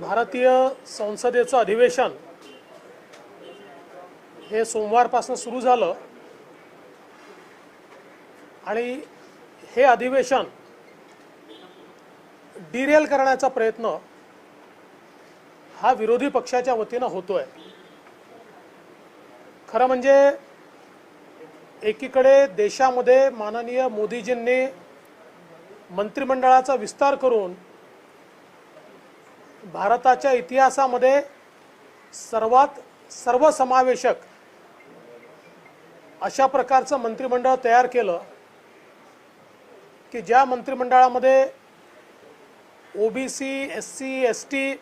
भारतीय संसदेचं अधिवेशन हे सोमवारपासून सुरू झालं. आणि हे अधिवेशन डिरेल करण्याचा प्रयत्न हा विरोधी पक्षाच्या वतीनं होतोय. खरं म्हणजे एकीकडे देशामध्ये माननीय मोदीजींनी मंत्रिमंडळाचा विस्तार करून भारताच्या इतिहासामध्ये सर्वात सर्वसमावेशक अशा प्रकारचं मंत्रिमंडळ तयार केलं की ज्या मंत्रिमंडळामध्ये OBC S C S T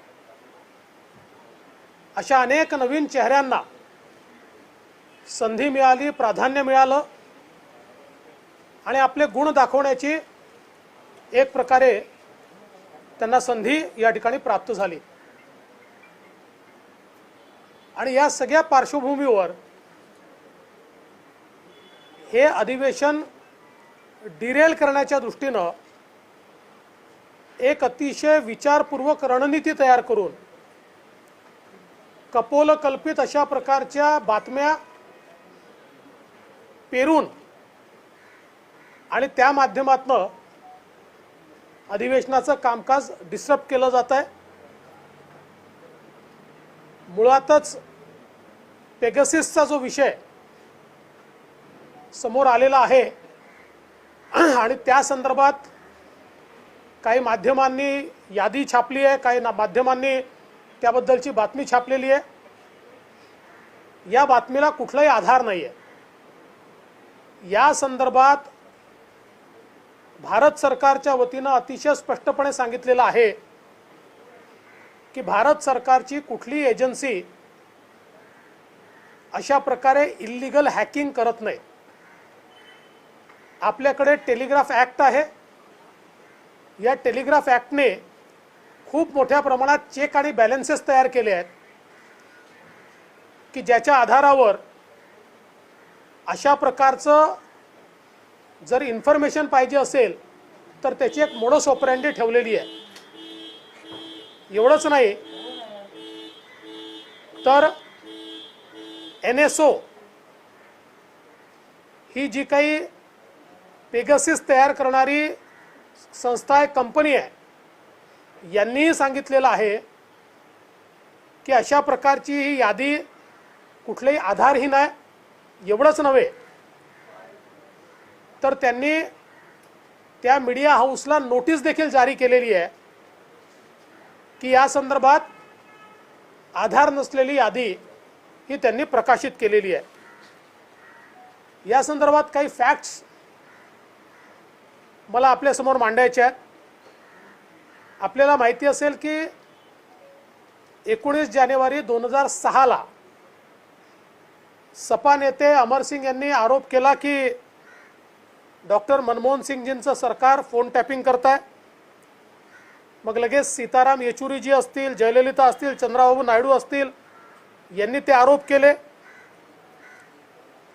अशा अनेक नवीन चेहऱ्यांना संधी मिळाली प्राधान्य मिळालं आणि आपले गुण दाखवण्याची एक प्रकारे त्यांना संधी या ठिकाणी प्राप्त झाली. आणि या सगळ्या पार्श्वभूमीवर हे अधिवेशन डिरेल करण्याच्या दृष्टीनं एक अतिशय विचारपूर्वक रणनीती तयार करून कपोलकल्पित अशा प्रकारच्या बातम्या पेरून आणि त्या माध्यमातनं अधिवेशनाचं कामकाज डिस्टर्ब केलं जात आहे. मुळातच पेगसिसचा जो विषय समोर आलेला आहे आणि त्या संदर्भात काही माध्यमांनी यादी छापली आहे काही ना माध्यमांनी त्याबद्दलची बातमी छापलेली आहे. या बातमीला कुठलाही आधार नाही आहे या संदर्भात भारत सरकारच्या वतीनं अतिशय स्पष्टपणे सांगितलेलं आहे की भारत सरकारची कुठली एजन्सी अशा प्रकारे इल्लिगल हॅकिंग करत नाही. आपल्याकडे टेलिग्राफ ॲक्ट आहे. या टेलिग्राफ ॲक्टने खूप मोठ्या प्रमाणात चेक आणि बॅलन्सेस तयार केले आहेत की ज्याच्या आधारावर अशा प्रकारचं जर इन्फॉर्मेशन पाहिजे असेल तर त्याची एक मोडस ऑपरँडी ठेवलेली आहे. एवढंच नाही. तर एन एस ओ ही जी काही पेगसिस तयार करणारी संस्था आहे कंपनी आहे यांनीही सांगितलेलं आहे की अशा प्रकारची ही यादी कुठलाही आधारहीन आहे एवढंच नव्हे. तर त्यांनी त्या मीडिया हाऊसला नोटीस देखील जारी केलेली आहे की या संदर्भात आधार नसलेली यादी ही त्यांनी प्रकाशित केलेली आहे. या संदर्भात काही फॅक्ट्स मला आपल्यासमोर मांडायचे आहेत. आपल्याला माहिती असेल की एकोणीस जानेवारी दोन हजार सहाला सपा नेते अमरसिंग यांनी आरोप केला की डॉक्टर मनमोहन सिंगजींचं सरकार फोन टॅपिंग करत आहे मग लगेच सीताराम येचुरीजी असतील जयललिता असतील चंद्राबाबू नायडू असतील यांनी ते आरोप केले.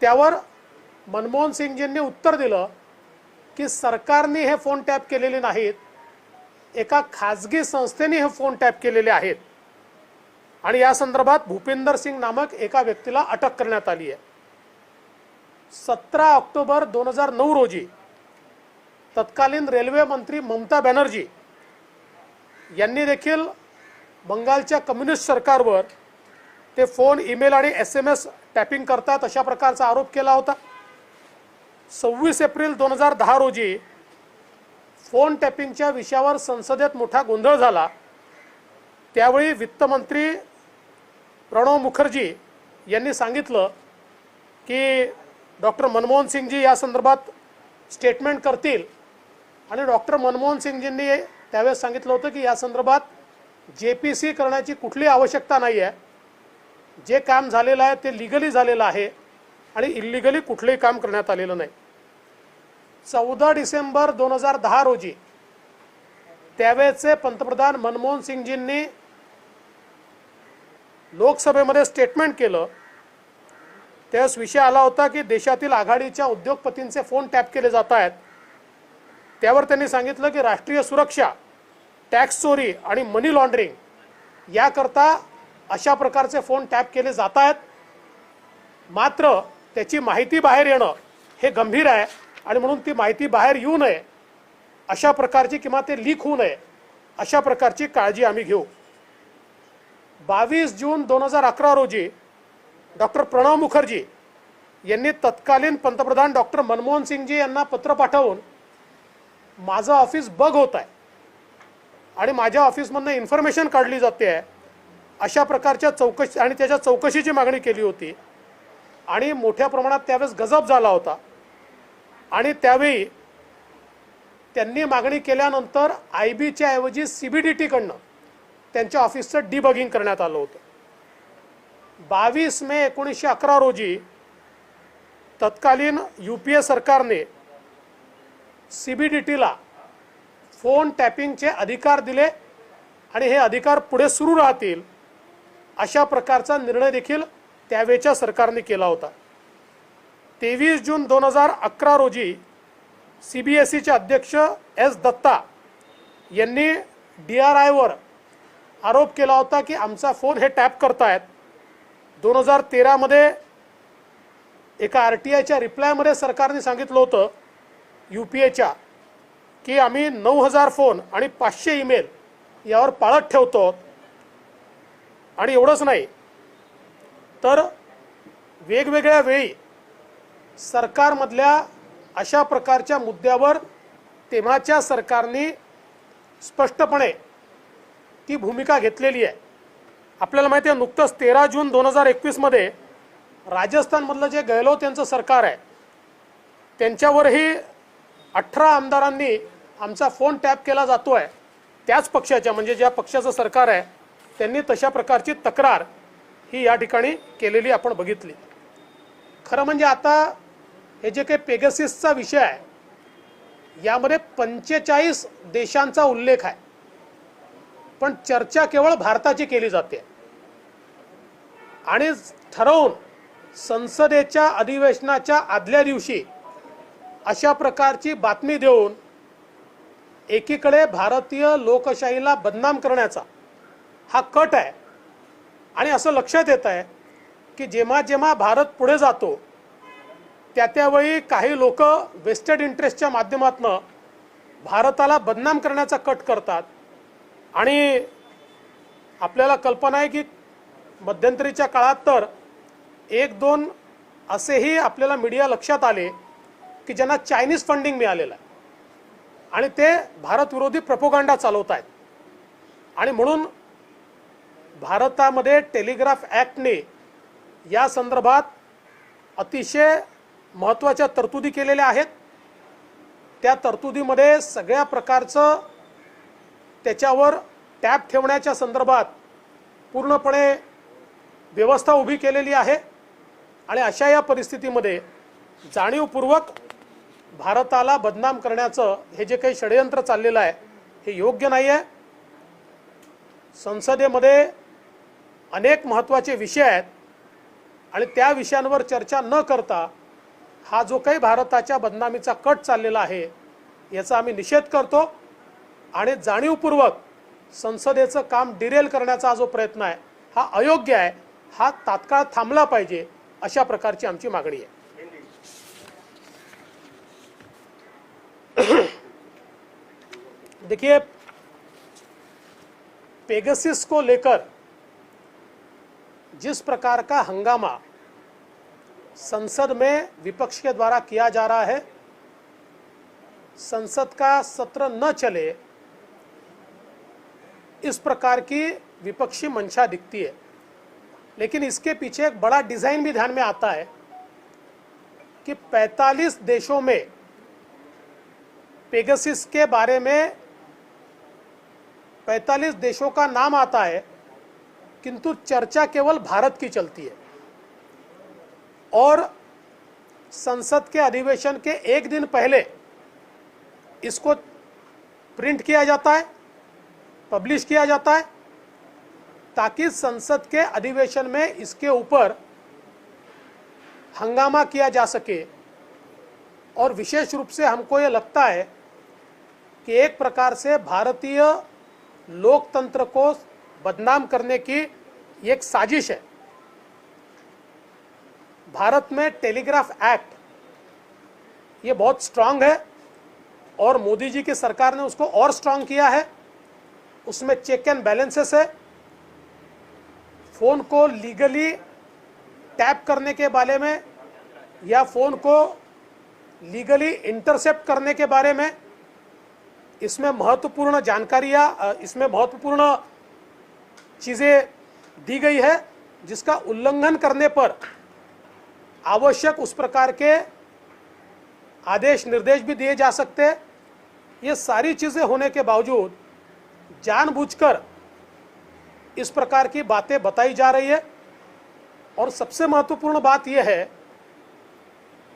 त्यावर मनमोहन सिंगजींनी उत्तर दिलं की सरकारने हे फोन टॅप केलेले नाहीत. एका खाजगी संस्थेने हे फोन टॅप केलेले आहेत. आणि या संदर्भात भूपेंदर सिंग नामक एका व्यक्तीला अटक करण्यात आली आहे. सतरा ऑक्टोबर दोन हजार नऊ रोजी तत्कालीन रेल्वे मंत्री ममता बॅनर्जी यांनी देखील बंगालच्या कम्युनिस्ट सरकारवर ते फोन ईमेल आणि एस एम एस टॅपिंग करतात अशा प्रकारचा आरोप केला होता. सव्वीस एप्रिल दोन हजार दहा रोजी फोन टॅपिंगच्या विषयावर संसदेत मोठा गोंधळ झाला. त्यावेळी वित्तमंत्री प्रणव मुखर्जी यांनी सांगितलं की डॉक्टर मनमोहन सिंगजी या संदर्भात स्टेटमेंट करतील. आणि डॉक्टर मनमोहन सिंगजींनी त्यावेळेस सांगितलं होतं की या संदर्भात जे पी सी करण्याची कुठली आवश्यकता नाही आहे जे काम झालेलं आहे ते लिगली झालेलं आहे आणि इल्लिगली कुठलंही काम करण्यात आलेलं नाही. चौदा डिसेंबर दोन हजार दहा रोजी त्यावेळेचे पंतप्रधान मनमोहन सिंगजींनी लोकसभेमध्ये स्टेटमेंट केलं. त्यावेळेस विषय आला होता की देशातील आघाडीच्या उद्योगपतींचे फोन टॅप केले जात आहेत. त्यावर त्यांनी सांगितलं की राष्ट्रीय सुरक्षा टॅक्स चोरी आणि मनी लॉन्ड्रिंग याकरता अशा प्रकारचे फोन टॅप केले जात आहेत. मात्र त्याची माहिती बाहेर येणं हे गंभीर आहे आणि म्हणून ती माहिती बाहेर येऊ नये अशा प्रकारची किंवा ते लीक होऊ नये अशा प्रकारची काळजी आम्ही घेऊ. बावीस जून दोन हजार अकरा रोजी डॉक्टर प्रणव मुखर्जी यांनी तत्कालीन पंतप्रधान डॉक्टर मनमोहन सिंगजी यांना पत्र पाठवून माझं ऑफिस बग होत आहे आणि माझ्या ऑफिसमधनं इन्फॉर्मेशन काढली जाते आहे. अशा प्रकारच्या चौकशी आणि त्याच्या चौकशीची मागणी केली होती. आणि मोठ्या प्रमाणात त्यावेळेस गजब झाला होता. आणि त्यावेळी त्यांनी मागणी केल्यानंतर आय बीच्या ऐवजी सी बी डी टीकडनं त्यांच्या ऑफिसचं डिबगिंग करण्यात आलं होतं. बावीस मे एकोणीसशे अकरा रोजी तत्कालीन यू पी ए सरकारने सी बी डी टीला फोन टॅपिंगचे अधिकार दिले आणि हे अधिकार पुढे सुरू राहतील अशा प्रकारचा निर्णय देखील त्यावेळच्या सरकारने केला होता. तेवीस जून दोन हजार अकरा रोजी सी बी एस सीचे अध्यक्ष एस दत्ता यांनी डी आर आयवर आरोप केला होता की आमचा फोन हे टॅप करतायत. दोन हजार तेरामध्ये एका आर टी आयच्या रिप्लायमध्ये सरकारने सांगितलं होतं यू पी एच्या की आम्ही नऊ हजार फोन आणि पाचशे ईमेल यावर पाळत ठेवतो. आणि एवढंच नाही तर वेगवेगळ्या वेळी सरकारमधल्या अशा प्रकारच्या मुद्द्यावर तेव्हाच्या सरकारने स्पष्टपणे ती भूमिका घेतलेली आहे. आपल्याला माहिती आहे नुकतंच तेरा जून दोन हजार एकवीसमध्ये राजस्थानमधलं जे गहलोत यांचं सरकार आहे त्यांच्यावरही अठरा आमदारांनी आमचा फोन टॅप केला जातो आहे त्याच पक्षाच्या म्हणजे ज्या पक्षाचं सरकार आहे त्यांनी तशा प्रकारची तक्रार ही या ठिकाणी केलेली आपण बघितली. खरं म्हणजे आता हे जे काही पेगसिसचा विषय आहे यामध्ये पंचेचाळीस देशांचा उल्लेख आहे. पण चर्चा केवळ भारताची केली जाते. आणि ठरवून संसदेच्या अधिवेशनाच्या आदल्या दिवशी अशा प्रकारची बातमी देऊन एकीकडे भारतीय लोकशाहीला बदनाम करण्याचा हा कट आहे. आणि असं लक्षात येत आहे की जेव्हा जेव्हा भारत पुढे जातो त्या त्यावेळी काही लोक वेस्टेड इंटरेस्टच्या माध्यमातून भारताला बदनाम करण्याचा कट करतात. आणि आपल्याला कल्पना आहे की मध्यंतरीच्या काळात तर एक दोन असेही आपल्याला मीडिया लक्षात आले की ज्यांना चायनीज फंडिंग मिळालेलं आहे. आणि ते भारतविरोधी प्रपोगांडा चालवत आहेत आणि म्हणून भारतामध्ये टेलिग्राफ ॲक्टने या संदर्भात अतिशय महत्त्वाच्या तरतुदी केलेल्या आहेत. त्या तरतुदीमध्ये सगळ्या प्रकारचं त्याच्यावर टॅप ठेवण्याच्या संदर्भात पूर्णपणे व्यवस्था उभी केलेली आहे आणि अशा या परिस्थितीमध्ये जाणीवपूर्वक भारताला बदनाम करण्याचं हे जे काही षडयंत्र चाललेलं आहे हे योग्य नाही आहे संसदेमध्ये अनेक महत्त्वाचे विषय आहेत आणि त्या विषयांवर चर्चा न करता हा जो काही भारताच्या बदनामीचा कट चाललेला आहे याचा आम्ही निषेध करतो. आणि जाणीवपूर्वक संसदेचं काम डिरेल करण्याचा जो प्रयत्न आहे, हा अयोग्य आहे, हा तात्काळ थांबला पाहिजे अशा प्रकारची आमची मागणी आहे. देखिए पेगसिस को लेकर जिस प्रकार का हंगामा संसद में विपक्ष के द्वारा किया जा रहा है, संसद का सत्र न चले इस प्रकार की विपक्षी मंशा दिखती है। लेकिन इसके पीछे एक बड़ा डिज़ाइन भी ध्यान में आता है कि 45 देशों में पेगासिस के बारे में 45 देशों का नाम आता है, किंतु चर्चा केवल भारत की चलती है। और संसद के अधिवेशन के एक दिन पहले इसको प्रिंट किया जाता है। पब्लिश किया जाता है ताकि संसद के अधिवेशन में इसके ऊपर हंगामा किया जा सके। और विशेष रूप से हमको ये लगता है कि एक प्रकार से भारतीय लोकतंत्र को बदनाम करने की एक साजिश है। भारत में टेलीग्राफ एक्ट ये बहुत स्ट्रांग है और मोदी जी की सरकार ने उसको और स्ट्रांग किया है। उसमें चेक एंड बैलेंसेस है। फ़ोन को लीगली टैप करने के बारे में या फ़ोन को लीगली इंटरसेप्ट करने के बारे में इसमें महत्वपूर्ण जानकारियाँ इसमें महत्वपूर्ण चीज़ें दी गई है, जिसका उल्लंघन करने पर आवश्यक उस प्रकार के आदेश निर्देश भी दिए जा सकते हैं। ये सारी चीज़ें होने के बावजूद जानबूझकर इस प्रकार की बातें बताई जा रही है। और सबसे महत्वपूर्ण बात यह है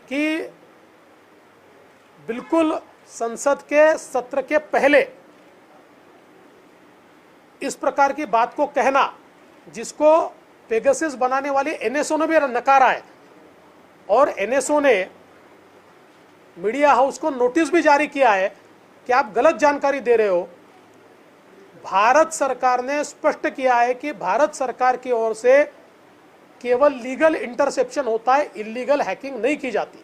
कि बिल्कुल संसद के सत्र के पहले इस प्रकार की बात को कहना, जिसको पेगसिस बनाने वाली एनएसओ ने भी नकारा है और एनएसओ ने मीडिया हाउस को नोटिस भी जारी किया है कि आप गलत जानकारी दे रहे हो भारत सरकार ने स्पष्ट किया है कि भारत सरकार की ओर से केवल लीगल इंटरसेप्शन होता है इलीगल हैकिंग नहीं की जाती।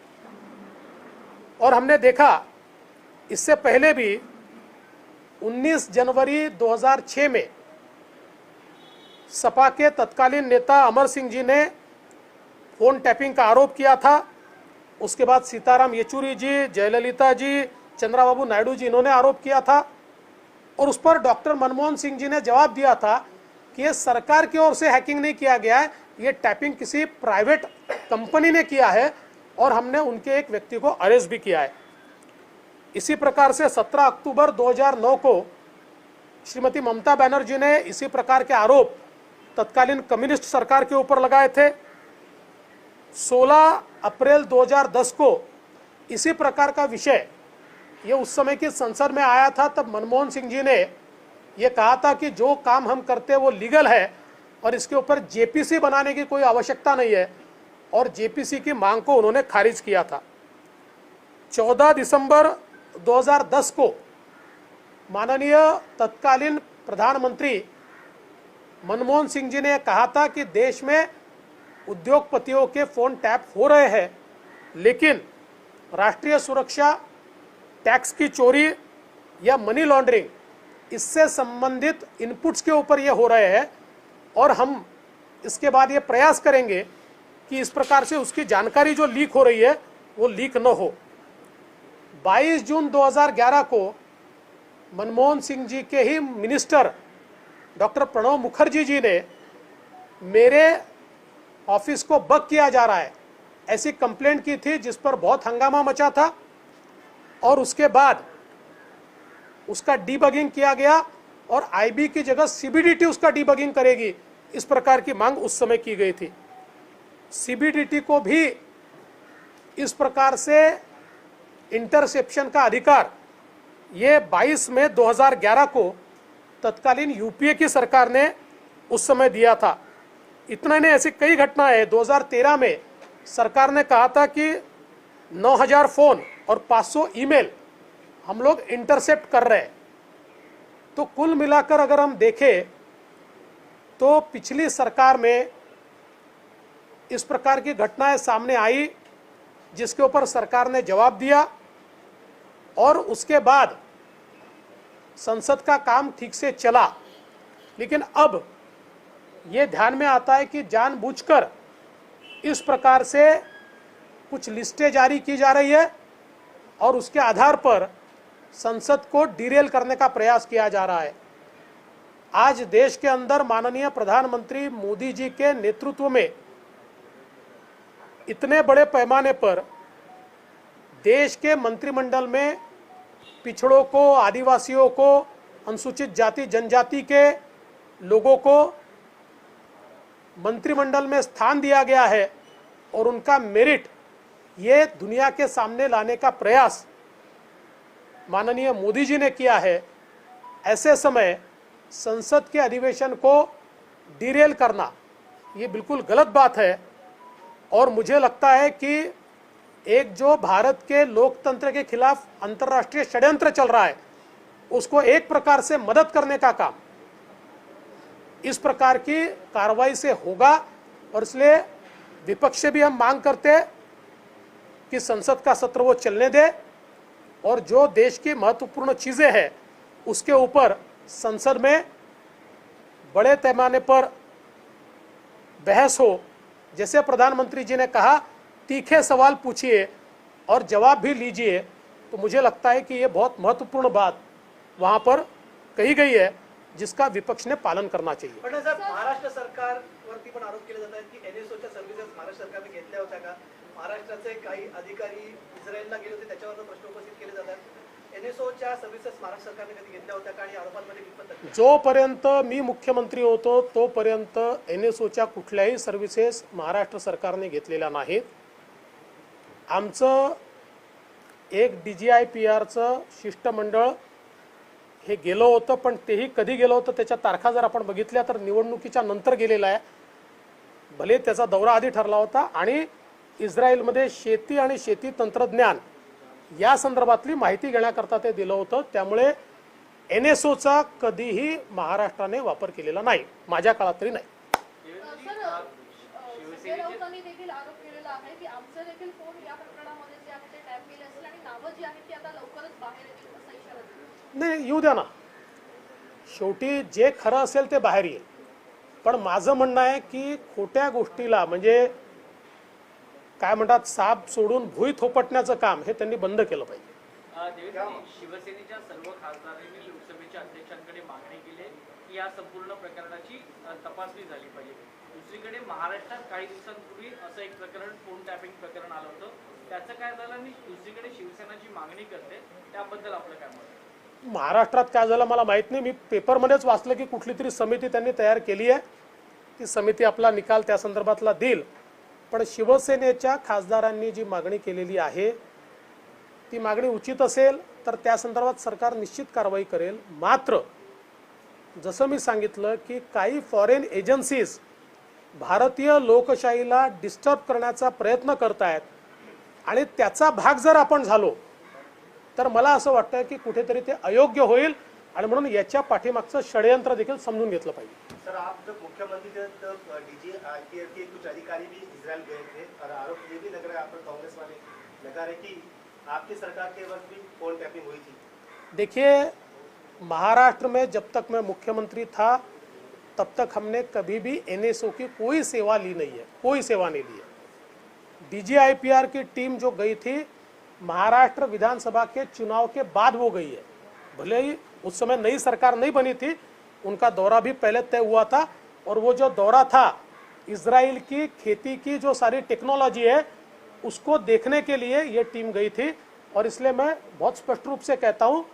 और हमने देखा, इससे पहले भी 19 जनवरी 2006 में सपा के तत्कालीन नेता अमर सिंह जी ने फ़ोन टैपिंग का आरोप किया था। उसके बाद सीताराम येचुरी जी, जयललिता जी, चंद्राबाबू नायडू जी, इन्होंने आरोप किया था। और उस पर डॉक्टर मनमोहन सिंह जी ने जवाब दिया था कि ये सरकार की ओर से हैकिंग नहीं किया गया है, ये टैपिंग किसी प्राइवेट कंपनी ने किया है और हमने उनके एक व्यक्ति को अरेस्ट भी किया है। इसी प्रकार से 17 अक्टूबर 2009 को श्रीमती ममता बनर्जी ने इसी प्रकार के आरोप तत्कालीन कम्युनिस्ट सरकार के ऊपर लगाए थे। 16 अप्रैल 2010 को इसी प्रकार का विषय ये उस समय की संसद में आया था, तब मनमोहन सिंह जी ने ये कहा था कि जो काम हम करते हैं वो लीगल है और इसके ऊपर जेपीसी बनाने की कोई आवश्यकता नहीं है और जेपीसी की मांग को उन्होंने खारिज किया था। 14 दिसंबर 2010 को माननीय तत्कालीन प्रधानमंत्री मनमोहन सिंह जी ने कहा था कि देश में उद्योगपतियों के फ़ोन टैप हो रहे हैं, लेकिन राष्ट्रीय सुरक्षा टैक्स की चोरी या मनी लॉन्ड्रिंग, इससे संबंधित इनपुट्स के ऊपर ये हो रहे हैं और हम इसके बाद ये प्रयास करेंगे कि इस प्रकार से उसकी जानकारी जो लीक हो रही है, वो लीक न हो। 22 जून 2011 को मनमोहन सिंह जी के ही मिनिस्टर डॉक्टर प्रणव मुखर्जी जी ने मेरे ऑफ़िस को बक किया जा रहा है, ऐसी कंप्लेंट की थी जिस पर बहुत हंगामा मचा था। और उसके बाद उसका डीबगिंग किया गया और आईबी की जगह सीबीडीटी उसका डीबगिंग करेगी। इस प्रकार की मांग उस समय की गई थी। सीबीडीटी को भी इस प्रकार से इंटरसेप्शन का अधिकार, ये 22 मई 2011 को तत्कालीन यूपीए की सरकार ने उस समय दिया था। इतना नहीं, ऐसी कई घटनाएँ हैं। 2013 में सरकार ने कहा था कि 9000 फ़ोन और 500 ईमेल हम लोग इंटरसेप्ट कर रहे हैं। तो कुल मिलाकर अगर हम देखें तो पिछली सरकार में इस प्रकार की घटनाएँ सामने आई, जिसके ऊपर सरकार ने जवाब दिया और उसके बाद संसद का काम ठीक से चला। लेकिन अब ये ध्यान में आता है कि जानबूझकर इस प्रकार से कुछ लिस्टें जारी की जा रही है। और उसके आधार पर संसद को डिरेल करने का प्रयास किया जा रहा है। आज देश के अंदर माननीय प्रधानमंत्री मोदी जी के नेतृत्व में इतने बड़े पैमाने पर देश के मंत्रिमंडल में पिछड़ों को, आदिवासियों को, अनुसूचित जाति, जनजाति के लोगों को मंत्रिमंडल में स्थान दिया गया है और उनका मेरिट ये दुनिया के सामने लाने का प्रयास माननीय मोदी जी ने किया है, ऐसे समय संसद के अधिवेशन को डिरेल करना, ये बिल्कुल गलत बात है। और मुझे लगता है कि एक जो भारत के लोकतंत्र के खिलाफ अंतर्राष्ट्रीय षड्यंत्र चल रहा है, उसको एक प्रकार से मदद करने का काम, इस प्रकार की कार्रवाई से होगा। और इसलिए विपक्ष से भी हम मांग करते हैं कि संसद का सत्र वो चलने दे और जो देश की महत्वपूर्ण चीज़ें हैं, उसके ऊपर संसद में बड़े पैमाने पर बहस हो। जैसे प्रधानमंत्री जी ने कहा, तीखे सवाल पूछिए और जवाब भी लीजिए तो मुझे लगता है कि ये बहुत महत्वपूर्ण बात वहाँ पर कही गई है, जिसका विपक्ष ने पालन करना चाहिए। महाराष्ट्र सरकारवरती पण आरोप केले जात आहेत की एनएसओच्या सर्व्हिसेस महाराष्ट्र सरकारने घेतल्या होत्या महाराष्ट्राचे काही अधिकारी इस्रायलला गेले होते त्याच्यावर प्रश्न उपस्थित केले जातात. एनएसओच्या सर्व्हिसेस महाराष्ट्र सरकारने कधी घेतल्या होत्या का? आणि आरोपांमध्ये जोपर्यंत मी मुख्यमंत्री होतो तोपर्यंत एन एस ओच्या कुठल्याही सर्व्हिसेस महाराष्ट्र सरकारने घेतलेल्या नाहीत. आमचं एक डी जी आय पी आरचं शिष्टमंडळ हे गेलं होतं पण तेही कधी गेलं होतं त्याच्या तारखा जर आपण बघितल्या तर निवडणुकीच्या नंतर गेलेला आहे. भले त्याचा दौरा आधी ठरला होता आणि इस्रायलमध्ये शेती आणि शेती तंत्रज्ञान या संदर्भातली माहिती घेण्याकरता ते दिलं होतं. त्यामुळे एन एस ओचा कधीही महाराष्ट्राने वापर केलेला नाही. माझ्या काळात तरी नाही. नाही येऊ द्या ना. शेवटी जे खरं असेल ते बाहेर येईल. पण माझं म्हणणं आहे की खोट्या गोष्टीला म्हणजे काय म्हणतात साप सोडून भुई थोपटण्याचं काम हे त्यांनी बंद केलं पाहिजे. शिवसेनेच्या सर्व खासदारांनी लोकसभेच्या अध्यक्षांकडे मागणी केली की या संपूर्ण प्रकरणाची तपासणी झाली पाहिजे. दुसरीकडे महाराष्ट्रात काही दिवसांपूर्वी असं एक प्रकरण फोन टॅपिंग प्रकरण आलं होतं. त्याचं काय झालं आणि दुसरीकडे शिवसेना जी मागणी करते त्याबद्दल आपलं काय मत? महाराष्ट्रात काय झालं मला माहीत नाही. मी पेपरमध्येच वाचलं की कुठली तरी समिती त्यांनी तयार केली आहे. ती समिती आपला निकाल त्या संदर्भातला देईल. पण शिवसेनेच्या खासदारांनी जी मागणी केलेली आहे ती मागणी उचित असेल तर त्या संदर्भात सरकार निश्चित कारवाई करेल. मात्र जसं मी सांगितलं की काही फॉरेन एजन्सीज भारतीय लोकशाहीला डिस्टर्ब करण्याचा प्रयत्न करत आहेत आणि त्याचा भाग जर आपण झालो तर मला असं वाटतं की कुठेतरी ते अयोग्य होईल आणि म्हणून याच्या पाठीमागचं षडयंत्र देखील समजून घेतलं पाहिजे. सर आप जब मुख्यमंत्री थे डीजी आईपीएल के कुछ अधिकारी भी इजराइल गए थे और आरोप ये भी लग रहा है आप पर कांग्रेस वाले लगा रहे कि आपकी सरकार के वक्त भी फ़ोन टैपिंग हुई थी। देखिए, महाराष्ट्र में जब तक मैं मुख्यमंत्री था, तब तक हमने कभी भी एनएसओ की कोई सेवा ली नहीं है, कोई सेवा नहीं ली है। डीजीआईपीआर की टीम जो गई थी, महाराष्ट्र विधानसभा के चुनाव के बाद वो गई है। भले ही उस समय नई सरकार नहीं बनी थी, उनका दौरा भी पहले तय हुआ था और वो जो दौरा था इसराइल की खेती की जो सारी टेक्नोलॉजी है, उसको देखने के लिए ये टीम गई थी। और इसलिए मैं बहुत स्पष्ट रूप से कहता हूँ,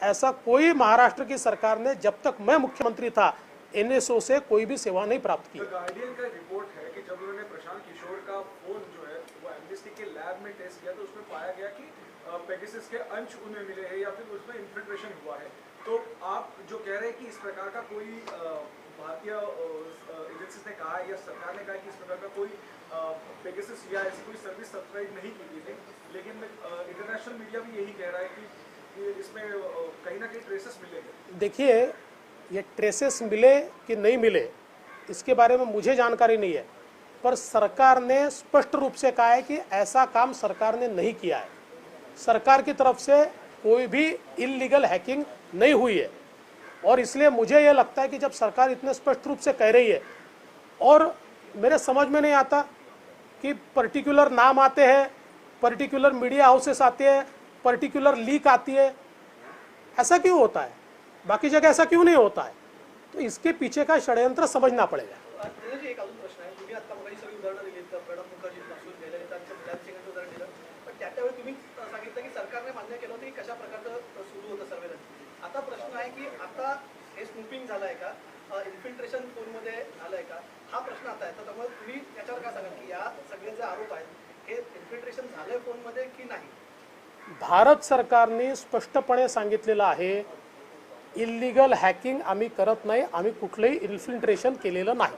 ऐसा कोई महाराष्ट्र की सरकार ने जब तक मैं मुख्यमंत्री था एनएसओ से कोई भी सेवा नहीं प्राप्त की। तो तो आप जो कह रहे हैं कि इस प्रकार का कोई भारतीय एजेंसीज ने कहा या सरकार ने कहा कि इस प्रकार का कोई पेगासस या ऐसी कोई सर्विस सब्सक्राइब नहीं की गई थी। लेकिन इंटरनेशनल मीडिया भी यही कह रहा है कि कि इसमें कहीं ना कहीं ट्रेसेस मिले देखिए, ये ट्रेसेस मिले कि नहीं मिले, इसके बारे में मुझे जानकारी नहीं है, पर सरकार ने स्पष्ट रूप से कहा है कि ऐसा काम सरकार ने नहीं किया है। सरकार की तरफ़ से कोई भी इलीगल हैकिंग नहीं हुई है। और इसलिए मुझे ये लगता है कि जब सरकार इतने स्पष्ट रूप से कह रही है, और मेरे समझ में नहीं आता कि पर्टिकुलर नाम आते हैं पर्टिकुलर मीडिया हाउसेस आते हैं पर्टिकुलर लीक आती है, ऐसा क्यों होता है? बाकी जगह ऐसा क्यों नहीं होता है? तो इसके पीछे का षड्यंत्र समझना पड़ेगा। आता हे स्नूपिंग झालंय का? इन्फिल्ट्रेशन फोनमध्ये झालंय का? हा प्रश्न आता आहे. तर त्यामुळे तुम्ही याच्यावर काय सांगाल की या सगळे जे आरोप आहेत हे इन्फिल्ट्रेशन झालंय फोनमध्ये की नाही? भारत सरकारने स्पष्टपणे सांगितलेलं आहे इल्लीगल हॅकिंग आम्ही करत नाही आम्ही कुठलंही इन्फिल्ट्रेशन केलेलं नाही.